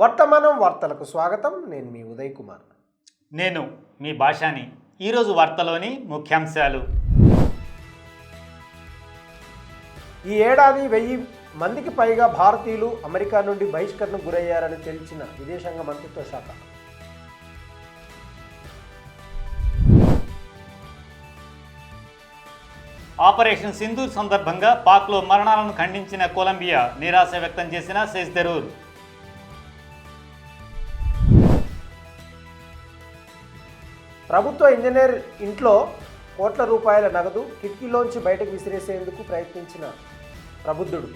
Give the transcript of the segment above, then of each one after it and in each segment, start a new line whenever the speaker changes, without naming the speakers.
వర్తమానం వార్తలకు స్వాగతం. నేను మీ ఉదయ్ కుమార్.
నేను మీ భాషాని. ఈరోజు వార్తలోని ముఖ్యాంశాలు.
ఈ ఏడాది వెయ్యి మందికి పైగా భారతీయులు అమెరికా నుండి బహిష్కరణకు గురయ్యారని తెలిసిన విదేశాంగ మంత్రిత్వ శాఖ.
ఆపరేషన్ సింధూర్ సందర్భంగా పాక్లో మరణాలను ఖండించిన కొలంబియా నిరాశ వ్యక్తం చేసిన శశి
ప్రభుత్వ ఇంజనీర్ ఇంట్లో కోట్ల రూపాయల నగదు కిటికీలోంచి బయటకు విసిరేసేందుకు ప్రయత్నించిన ప్రబుద్ధుడు.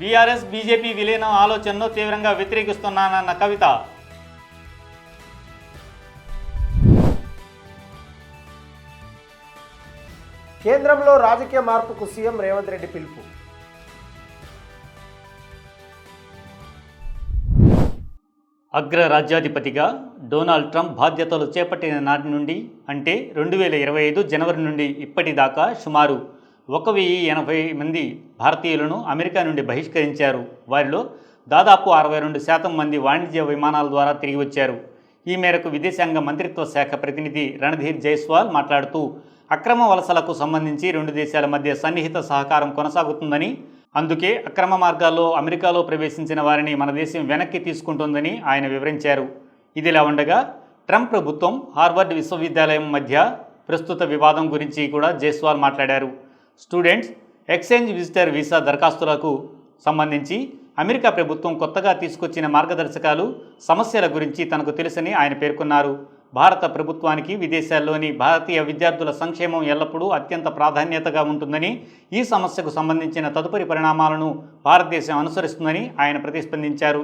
బీఆర్ఎస్ బీజేపీ విలీనం ఆలోచనను తీవ్రంగా వ్యతిరేకిస్తున్నానన్న కవిత.
కేంద్రంలో రాజకీయ మార్పుకు సీఎం రేవంత్ రెడ్డి పిలుపు.
అగ్ర రాజ్యాధిపతిగా డొనాల్డ్ ట్రంప్ బాధ్యతలు చేపట్టిన నాటి నుండి అంటే రెండు వేల ఇరవై ఐదు జనవరి నుండి ఇప్పటిదాకా సుమారు ఒక వెయ్యి ఎనభై మంది భారతీయులను అమెరికా నుండి బహిష్కరించారు. వారిలో దాదాపు అరవై రెండు శాతం మంది వాణిజ్య విమానాల ద్వారా తిరిగి వచ్చారు. ఈ మేరకు విదేశాంగ మంత్రిత్వ శాఖ ప్రతినిధి రణధీర్ జైస్వాల్ మాట్లాడుతూ అక్రమ వలసలకు సంబంధించి రెండు దేశాల మధ్య సన్నిహిత సహకారం కొనసాగుతుందని అందుకే అక్రమ మార్గాల్లో అమెరికాలో ప్రవేశించిన వారిని మన దేశం వెనక్కి తీసుకుంటుందని ఆయన వివరించారు. ఇదిలా ఉండగా ట్రంప్ ప్రభుత్వం హార్వర్డ్ విశ్వవిద్యాలయం మధ్య ప్రస్తుత వివాదం గురించి కూడా జైస్వాల్ మాట్లాడారు. స్టూడెంట్స్ ఎక్స్చేంజ్ విజిటర్ వీసా దరఖాస్తులకు సంబంధించి అమెరికా ప్రభుత్వం కొత్తగా తీసుకొచ్చిన మార్గదర్శకాలు సమస్యల గురించి తనకు తెలుసని ఆయన పేర్కొన్నారు. భారత ప్రభుత్వానికి విదేశాల్లోని భారతీయ విద్యార్థుల సంక్షేమం ఎల్లప్పుడూ అత్యంత ప్రాధాన్యతగా ఉంటుందని ఈ సమస్యకు సంబంధించిన తదుపరి పరిణామాలను భారతదేశం అనుసరిస్తుందని ఆయన ప్రతిస్పందించారు.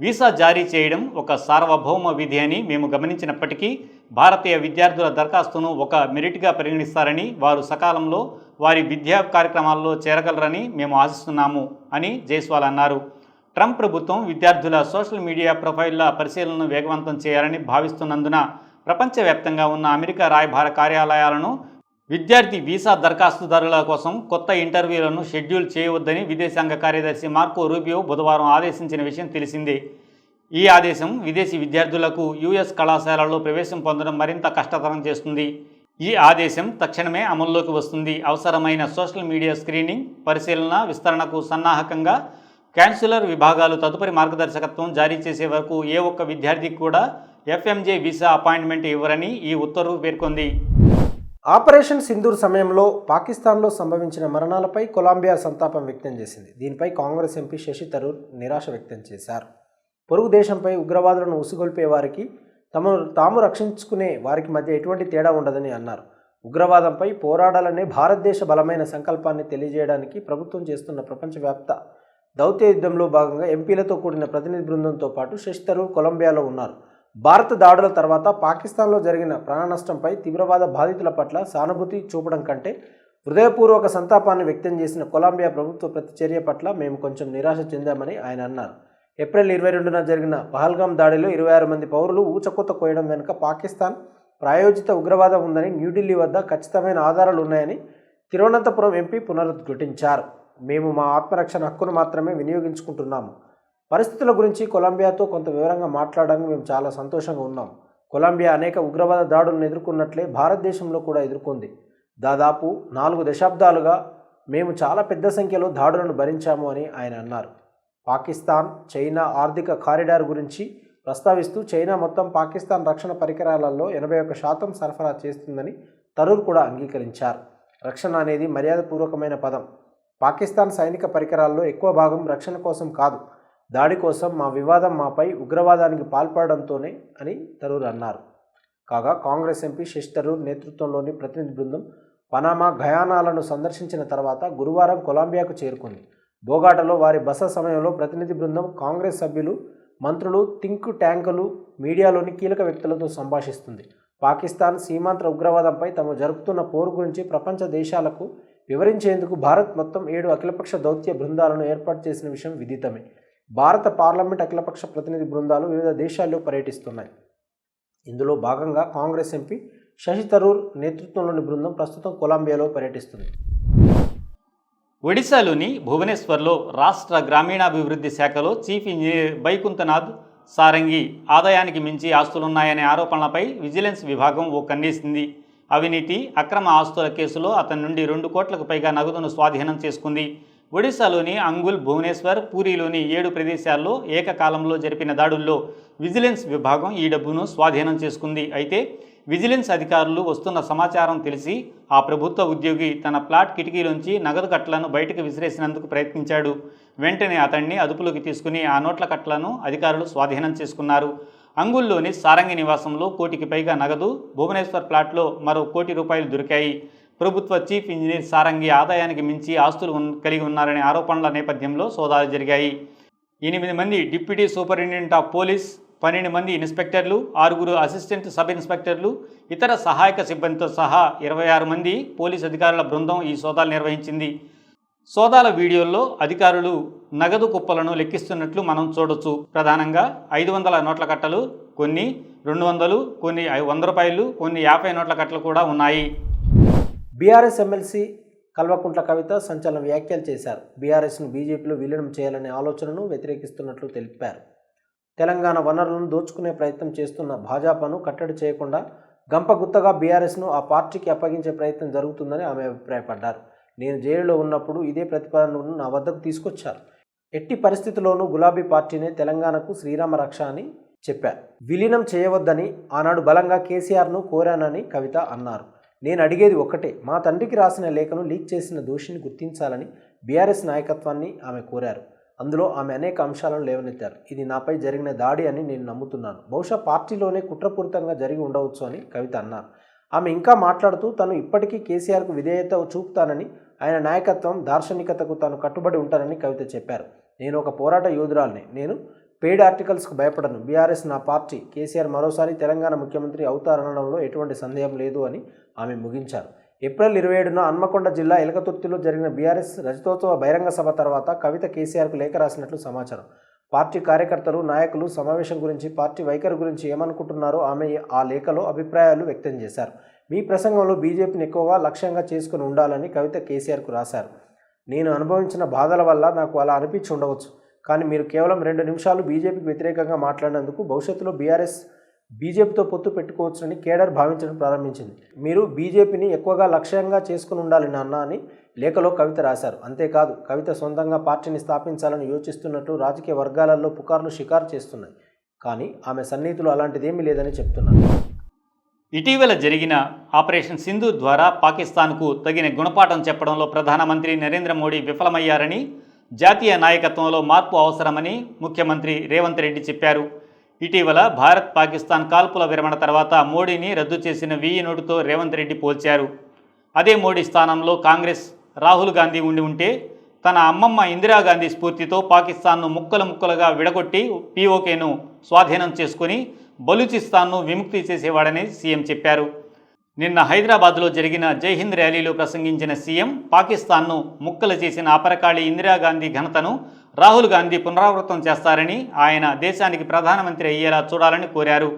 వీసా జారీ చేయడం ఒక సార్వభౌమ విధి అని మేము గమనించినప్పటికీ భారతీయ విద్యార్థుల దరఖాస్తును ఒక మెరిట్గా పరిగణిస్తారని వారు సకాలంలో వారి విద్యా కార్యక్రమాల్లో చేరగలరని మేము ఆశిస్తున్నాము అని జైస్వాల్ అన్నారు. ట్రంప్ ప్రభుత్వం విద్యార్థుల సోషల్ మీడియా ప్రొఫైళ్ళ పరిశీలనను వేగవంతం చేయాలని భావిస్తున్నందున ప్రపంచవ్యాప్తంగా ఉన్న అమెరికా రాయబార కార్యాలయాలను విద్యార్థి వీసా దరఖాస్తుదారుల కోసం కొత్త ఇంటర్వ్యూలను షెడ్యూల్ చేయవద్దని విదేశాంగ కార్యదర్శి మార్కో రూబియో బుధవారం ఆదేశించిన విషయం తెలిసిందే. ఈ ఆదేశం విదేశీ విద్యార్థులకు యుఎస్ కళాశాలల్లో ప్రవేశం పొందడం మరింత కష్టతరం చేస్తుంది. ఈ ఆదేశం తక్షణమే అమల్లోకి వస్తుంది. అవసరమైన సోషల్ మీడియా స్క్రీనింగ్ పరిశీలన విస్తరణకు సన్నాహకంగా క్యాన్సులర్ విభాగాలు తదుపరి మార్గదర్శకత్వం జారీ చేసే వరకు ఏ ఒక్క విద్యార్థికి కూడా ఎఫ్ఎంజే వీసా అపాయింట్మెంట్ ఇవ్వరని ఈ ఉత్తర్వు పేర్కొంది.
ఆపరేషన్ సింధూర్ సమయంలో పాకిస్తాన్లో సంభవించిన మరణాలపై కొలంబియా సంతాపం వ్యక్తం చేసింది. దీనిపై కాంగ్రెస్ ఎంపీ శశి తరూర్ నిరాశ వ్యక్తం చేశారు. పొరుగు దేశంపై ఉగ్రవాదులను ఉసుగొల్పే వారికి తమను తాము రక్షించుకునే వారికి మధ్య ఎటువంటి తేడా ఉండదని అన్నారు. ఉగ్రవాదంపై పోరాడాలనే భారతదేశ బలమైన సంకల్పాన్ని తెలియజేయడానికి ప్రభుత్వం చేస్తున్న ప్రపంచవ్యాప్త దౌత్య యుద్ధంలో భాగంగా ఎంపీలతో కూడిన ప్రతినిధి బృందంతో పాటు శశి కొలంబియాలో ఉన్నారు. భారత దాడుల తర్వాత పాకిస్తాన్లో జరిగిన ప్రాణ నష్టంపై తీవ్రవాద బాధితుల పట్ల సానుభూతి చూపడం కంటే హృదయపూర్వక సంతాపాన్ని వ్యక్తం చేసిన కొలంబియా ప్రభుత్వ ప్రతిచర్య పట్ల మేము కొంచెం నిరాశ చెందామని ఆయన అన్నారు. ఏప్రిల్ ఇరవై రెండున జరిగిన పహల్గాం దాడిలో ఇరవై ఆరు మంది పౌరులు ఊచకొత్త కోయడం వెనుక పాకిస్తాన్ ప్రాయోజిత ఉగ్రవాదం ఉందని న్యూఢిల్లీ వద్ద ఖచ్చితమైన ఆధారాలు ఉన్నాయని తిరువనంతపురం ఎంపీ పునరుద్ఘటించారు మేము మా ఆత్మరక్షణ హక్కును మాత్రమే వినియోగించుకుంటున్నాము. పరిస్థితుల గురించి కొలంబియాతో కొంత వివరంగా మాట్లాడడానికి మేము చాలా సంతోషంగా ఉన్నాం. కొలంబియా అనేక ఉగ్రవాద దాడులను ఎదుర్కొన్నట్లే భారతదేశంలో కూడా ఎదుర్కొంది. దాదాపు నాలుగు దశాబ్దాలుగా మేము చాలా పెద్ద సంఖ్యలో దాడులను భరించాము అని ఆయన అన్నారు. పాకిస్తాన్ చైనా ఆర్థిక కారిడార్ గురించి ప్రస్తావిస్తూ చైనా మొత్తం పాకిస్తాన్ రక్షణ పరికరాలలో ఎనభై ఒక్క శాతం సరఫరా చేస్తుందని తరూర్ కూడా అంగీకరించారు. రక్షణ అనేది మర్యాదపూర్వకమైన పదం. పాకిస్తాన్ సైనిక పరికరాల్లో ఎక్కువ భాగం రక్షణ కోసం కాదు. దాడి కోసం మా వివాదం మాపై ఉగ్రవాదానికి పాల్పడడంతోనే అని తరూర్ అన్నారు. కాగా కాంగ్రెస్ ఎంపీ శశి తరూర్ నేతృత్వంలోని ప్రతినిధి బృందం పనామా గయానాలను సందర్శించిన తర్వాత గురువారం కొలంబియాకు చేరుకుంది. బోగాటలో వారి బస సమయంలో ప్రతినిధి బృందం కాంగ్రెస్ సభ్యులు మంత్రులు థింక్ ట్యాంకులు మీడియాలోని కీలక వ్యక్తులతో సంభాషిస్తుంది. పాకిస్తాన్ సీమాంధ్ర ఉగ్రవాదంపై తాము జరుపుతున్న పోరు గురించి ప్రపంచ దేశాలకు వివరించేందుకు భారత్ మొత్తం ఏడు అఖిలపక్ష దౌత్య బృందాలను ఏర్పాటు చేసిన విషయం విదితమే. భారత పార్లమెంట్ అఖిలపక్ష ప్రతినిధి బృందాలు వివిధ దేశాల్లో పర్యటిస్తున్నాయి. ఇందులో భాగంగా కాంగ్రెస్ ఎంపీ శశి తరూర్ నేతృత్వంలోని బృందం ప్రస్తుతం కొలంబియాలో పర్యటిస్తుంది.
ఒడిశాలోని భువనేశ్వర్లో రాష్ట్ర గ్రామీణాభివృద్ధి శాఖలో చీఫ్ ఇంజనీర్ బైకుంతనాథ్ సారంగి ఆదాయానికి మించి ఆస్తులున్నాయనే ఆరోపణలపై విజిలెన్స్ విభాగం ఓ కన్నేసింది. అవినీతి అక్రమ ఆస్తుల కేసులో అతని నుండి రెండు కోట్లకు పైగా నగదును స్వాధీనం చేసుకుంది. ఒడిశాలోని అంగుల్ భువనేశ్వర్ పూరిలోని ఏడు ప్రదేశాల్లో ఏకకాలంలో జరిపిన దాడుల్లో విజిలెన్స్ విభాగం ఈ డబ్బును స్వాధీనం చేసుకుంది. అయితే విజిలెన్స్ అధికారులు వస్తున్న సమాచారం తెలిసి ఆ ప్రభుత్వ ఉద్యోగి తన ప్లాట్ కిటికీలోంచి నగదు కట్టలను బయటకు విసిరేసినందుకు ప్రయత్నించాడు. వెంటనే అతన్ని అదుపులోకి తీసుకుని ఆ నోట్ల కట్టలను అధికారులు స్వాధీనం చేసుకున్నారు. అంగుల్లోని సారంగి నివాసంలో కోటికి పైగా నగదు భువనేశ్వర్ ప్లాట్లో మరో కోటి రూపాయలు దొరికాయి. ప్రభుత్వ చీఫ్ ఇంజనీర్ సారంగి ఆదాయానికి మించి ఆస్తులు కలిగి ఉన్నారనే ఆరోపణల నేపథ్యంలో సోదాలు జరిగాయి. ఎనిమిది మంది డిప్యూటీ సూపరింటెండెంట్ ఆఫ్ పోలీస్ పన్నెండు మంది ఇన్స్పెక్టర్లు ఆరుగురు అసిస్టెంట్ సబ్ ఇన్స్పెక్టర్లు ఇతర సహాయక సిబ్బందితో సహా ఇరవై ఆరు మంది పోలీస్ అధికారుల బృందం ఈ సోదాలు నిర్వహించింది. సోదాల వీడియోల్లో అధికారులు నగదు కుప్పలను లెక్కిస్తున్నట్లు మనం చూడొచ్చు. ప్రధానంగా ఐదు వందల నోట్ల కట్టలు కొన్ని రెండు వందలు కొన్ని వంద రూపాయలు కొన్ని యాభై నోట్ల కట్టలు కూడా ఉన్నాయి.
బీఆర్ఎస్ ఎమ్మెల్సీ కల్వకుంట్ల కవిత సంచలన వ్యాఖ్యలు చేశారు. బీఆర్ఎస్ను బీజేపీలో విలీనం చేయాలనే ఆలోచనను వ్యతిరేకిస్తున్నట్లు తెలిపారు. తెలంగాణ వనరులను దోచుకునే ప్రయత్నం చేస్తున్న భాజపాను కట్టడి చేయకుండా గంపగుత్తగా బీఆర్ఎస్ను ఆ పార్టీకి అప్పగించే ప్రయత్నం జరుగుతుందని ఆమె అభిప్రాయపడ్డారు. నేను జైలులో ఉన్నప్పుడు ఇదే ప్రతిపాదనను నా వద్దకు తీసుకొచ్చారు. ఎట్టి పరిస్థితుల్లోనూ గులాబీ పార్టీనే తెలంగాణకు శ్రీరామ రక్ష అని చెప్పారు విలీనం చేయవద్దని ఆనాడు బలంగా కేసీఆర్ను కోరానని కవిత అన్నారు. నేను అడిగేది ఒక్కటే మా తండ్రికి రాసిన లేఖను లీక్ చేసిన దోషిని గుర్తించాలని బీఆర్ఎస్ నాయకత్వాన్ని ఆమె కోరారు. అందులో ఆమె అనేక అంశాలను లేవనెత్తారు. ఇది నాపై జరిగిన దాడి అని నేను నమ్ముతున్నాను. బహుశా పార్టీలోనే కుట్రపూరితంగా జరిగి ఉండవచ్చు అని కవిత అన్నారు. ఆమె ఇంకా మాట్లాడుతూ తను ఇప్పటికీ కేసీఆర్కు విధేయత చూపుతానని ఆయన నాయకత్వం దార్శనికతకు తాను కట్టుబడి ఉంటానని కవిత చెప్పారు. నేను ఒక పోరాట యోధురాల్ని. నేను పెయిడ్ ఆర్టికల్స్కు భయపడను. బీఆర్ఎస్ నా పార్టీ. కేసీఆర్ మరోసారి తెలంగాణ ముఖ్యమంత్రి అవుతారనడంలో ఎటువంటి సందేహం లేదు అని ఆమె ముగించారు. ఏప్రిల్ ఇరవై ఏడున హన్మకొండ జిల్లా ఎలకతుర్తిలో జరిగిన బీఆర్ఎస్ రజతోత్సవ బహిరంగ సభ తర్వాత కవిత కేసీఆర్కు లేఖ రాసినట్లు సమాచారం. పార్టీ కార్యకర్తలు నాయకులు సమావేశం గురించి పార్టీ వైఖరి గురించి ఏమనుకుంటున్నారో ఆమె ఆ లేఖలో అభిప్రాయాలు వ్యక్తం చేశారు. మీ ప్రసంగంలో బీజేపీని ఎక్కువగా లక్ష్యంగా చేసుకుని ఉండాలని కవిత కేసీఆర్కు రాశారు. నేను అనుభవించిన బాధల వల్ల నాకు అలా అనిపించి ఉండవచ్చు. కానీ మీరు కేవలం రెండు నిమిషాలు బీజేపీకి వ్యతిరేకంగా మాట్లాడినందుకు భవిష్యత్తులో బీఆర్ఎస్ బీజేపీతో పొత్తు పెట్టుకోవచ్చునని కేడర్ భావించడం ప్రారంభించింది. మీరు బీజేపీని ఎక్కువగా లక్ష్యంగా చేసుకుని ఉండాలి నాన్న అని లేఖలో కవిత రాశారు. అంతేకాదు కవిత సొంతంగా పార్టీని స్థాపించాలని యోచిస్తున్నట్లు రాజకీయ వర్గాలలో పుకార్లు షికారు చేస్తున్నాయి. కానీ ఆమె సన్నిహితులు అలాంటిదేమీ లేదని చెప్తున్నారు.
ఇటీవల జరిగిన ఆపరేషన్ సింధు ద్వారా పాకిస్తాన్కు తగిన గుణపాఠం చెప్పడంలో ప్రధానమంత్రి నరేంద్ర మోడీ విఫలమయ్యారని జాతీయ నాయకత్వంలో మార్పు అవసరమని ముఖ్యమంత్రి రేవంత్ రెడ్డి చెప్పారు. ఇటీవల భారత్ పాకిస్తాన్ కాల్పుల విరమణ తర్వాత మోడీని రద్దు చేసిన వెయ్యి నోటుతో రేవంత్ రెడ్డి పోల్చారు. అదే మోడీ స్థానంలో కాంగ్రెస్ రాహుల్ గాంధీ ఉండి ఉంటే తన అమ్మమ్మ ఇందిరాగాంధీ స్ఫూర్తితో పాకిస్తాన్ను ముక్కలు ముక్కలుగా విడగొట్టి పీఓకేను స్వాధీనం చేసుకుని బలూచిస్తాన్ను విముక్తి చేసేవాడని సీఎం చెప్పారు. నిన్న హైదరాబాద్లో జరిగిన జైహింద్ ర్యాలీలో ప్రసంగించిన సీఎం పాకిస్తాన్ను ముక్కలు చేసిన అపరకాళి ఇందిరాగాంధీ ఘనతను రాహుల్ గాంధీ పునరావృతం చేస్తారని ఆయన దేశానికి ప్రధానమంత్రి అయ్యేలా చూడాలని కోరారు.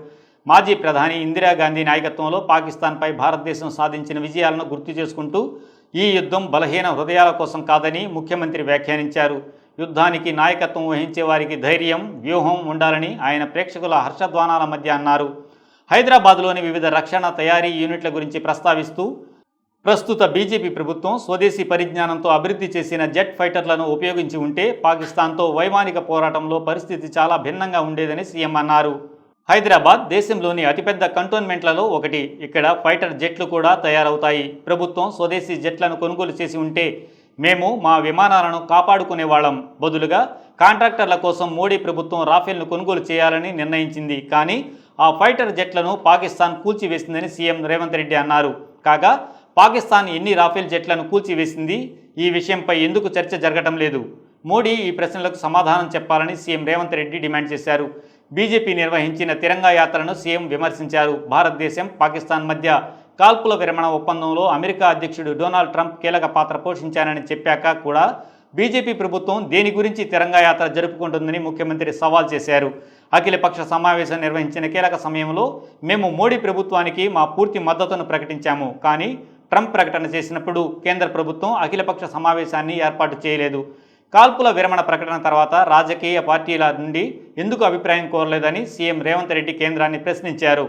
మాజీ ప్రధాని ఇందిరాగాంధీ నాయకత్వంలో పాకిస్తాన్పై భారతదేశం సాధించిన విజయాలను గుర్తు చేసుకుంటూ ఈ యుద్ధం బలహీన హృదయాల కోసం కాదని ముఖ్యమంత్రి వ్యాఖ్యానించారు. యుద్ధానికి నాయకత్వం వహించే వారికి ధైర్యం వ్యూహం ఉండాలని ఆయన ప్రేక్షకుల హర్షధ్వానాల మధ్య అన్నారు. హైదరాబాద్లోని వివిధ రక్షణ తయారీ యూనిట్ల గురించి ప్రస్తావిస్తూ ప్రస్తుత బీజేపీ ప్రభుత్వం స్వదేశీ పరిజ్ఞానంతో అభివృద్ధి చేసిన జెట్ ఫైటర్లను ఉపయోగించి ఉంటే పాకిస్తాన్తో వైమానిక పోరాటంలో పరిస్థితి చాలా భిన్నంగా ఉండేదని సీఎం అన్నారు. హైదరాబాద్ దేశంలోని అతిపెద్ద కంటోన్మెంట్లలో ఒకటి. ఇక్కడ ఫైటర్ జెట్లు కూడా తయారవుతాయి. ప్రభుత్వం స్వదేశీ జెట్లను కొనుగోలు చేసి ఉంటే మేము మా విమానాలను కాపాడుకునే వాళ్ళం. బదులుగా కాంట్రాక్టర్ల కోసం మోడీ ప్రభుత్వం రాఫెల్ను కొనుగోలు చేయాలని నిర్ణయించింది. కానీ ఆ ఫైటర్ జెట్లను పాకిస్తాన్ కూల్చివేసిందని సీఎం రేవంత్ రెడ్డి అన్నారు. కాగా పాకిస్తాన్ ఎన్ని రాఫెల్ జెట్లను కూల్చివేసింది? ఈ విషయంపై ఎందుకు చర్చ జరగటం లేదు? మోడీ ఈ ప్రశ్నలకు సమాధానం చెప్పాలని సీఎం రేవంత్ రెడ్డి డిమాండ్ చేశారు. బీజేపీ నిర్వహించిన తిరంగా యాత్రను సీఎం విమర్శించారు. భారతదేశం పాకిస్తాన్ మధ్య కాల్పుల విరమణ ఒప్పందంలో అమెరికా అధ్యక్షుడు డొనాల్డ్ ట్రంప్ కీలక పాత్ర పోషించారని చెప్పాక కూడా బీజేపీ ప్రభుత్వం దేని గురించి తిరంగా యాత్ర జరుపుకుంటుందని ముఖ్యమంత్రి సవాల్ చేశారు. అఖిలపక్ష సమావేశం నిర్వహించిన కీలక సమయంలో మేము మోడీ ప్రభుత్వానికి మా పూర్తి మద్దతును ప్రకటించాము. కానీ ట్రంప్ ప్రకటన చేసినప్పుడు కేంద్ర ప్రభుత్వం అఖిలపక్ష సమావేశాన్ని ఏర్పాటు చేయలేదు. కాల్పుల విరమణ ప్రకటన తర్వాత రాజకీయ పార్టీల నుండి ఎందుకు అభిప్రాయం కోరలేదని సీఎం రేవంత్ రెడ్డి కేంద్రాన్ని ప్రశ్నించారు.